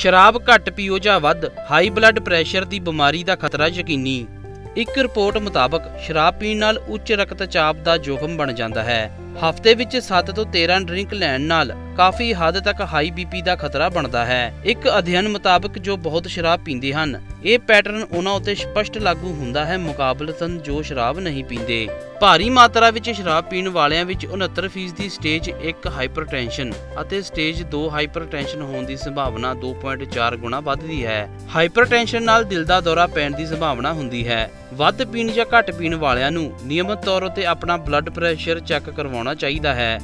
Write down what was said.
ਸ਼ਰਾਬ ਘੱਟ ਪੀਓ ਜਾਂ ਵੱਧ ਹਾਈ ਬਲੱਡ ਪ੍ਰੈਸ਼ਰ ਦੀ ਬਿਮਾਰੀ ਦਾ ਖਤਰਾ ਯਕੀਨੀ। ਇੱਕ ਰਿਪੋਰਟ ਮੁਤਾਬਕ, ਸ਼ਰਾਬ ਪੀਣ ਨਾਲ ਉੱਚ ਰਕਤਚਾਪ ਦਾ ਜੋਖਮ ਬਣ ਜਾਂਦਾ ਹੈ। ਹਫ਼ਤੇ ਵਿੱਚ 7 ਤੋਂ 13 ਡਰਿੰਕ ਲੈਣ ਨਾਲ ਕਾਫੀ ਹੱਦ ਤੱਕ ਹਾਈ ਬੀਪੀ ਦਾ ਖਤਰਾ ਬਣਦਾ ਹੈ। ਇੱਕ ਅਧਿਐਨ ਮੁਤਾਬਕ ਜੋ ਬਹੁਤ ਸ਼ਰਾਬ ਪੀਂਦੇ ਹਨ, ਇਹ ਪੈਟਰਨ ਉਹਨਾਂ ਉੱਤੇ ਸਪਸ਼ਟ ਲਾਗੂ ਹੁੰਦਾ ਹੈ, ਮੁਕਾਬਲਤਨ ਜੋ ਸ਼ਰਾਬ ਨਹੀਂ ਪੀਂਦੇ। ਭਾਰੀ ਮਾਤਰਾ ਵਿੱਚ ਸ਼ਰਾਬ ਪੀਣ ਵਾਲਿਆਂ ਵਿੱਚ 69% ਦੀ ਸਟੇਜ 1 ਹਾਈਪਰਟੈਂਸ਼ਨ ਅਤੇ ਸਟੇਜ 2 ਹਾਈਪਰਟੈਂਸ਼ਨ ਹੋਣ ਦੀ ਸੰਭਾਵਨਾ 2.4 ਗੁਣਾ ਵੱਧਦੀ ਹੈ। ਹਾਈਪਰਟੈਂਸ਼ਨ ਨਾਲ ਦਿਲ ਦਾ ਦੌਰਾ ਪੈਣ ਦੀ ਸੰਭਾਵਨਾ ਹੁੰਦੀ ਹੈ। ਵੱਧ ਪੀਣ ਜਾਂ ਘੱਟ ਪੀਣ ਵਾਲਿਆਂ ਨੂੰ ਨਿਯਮਤ ਤੌਰ ਉਤੇ ਆਪਣਾ ਬਲੱਡ ਪ੍ਰੈਸ਼ਰ ਚੈੱਕ ਕਰਵਾਉਣਾ ਹੋਣਾ ਚਾਹੀਦਾ ਹੈ।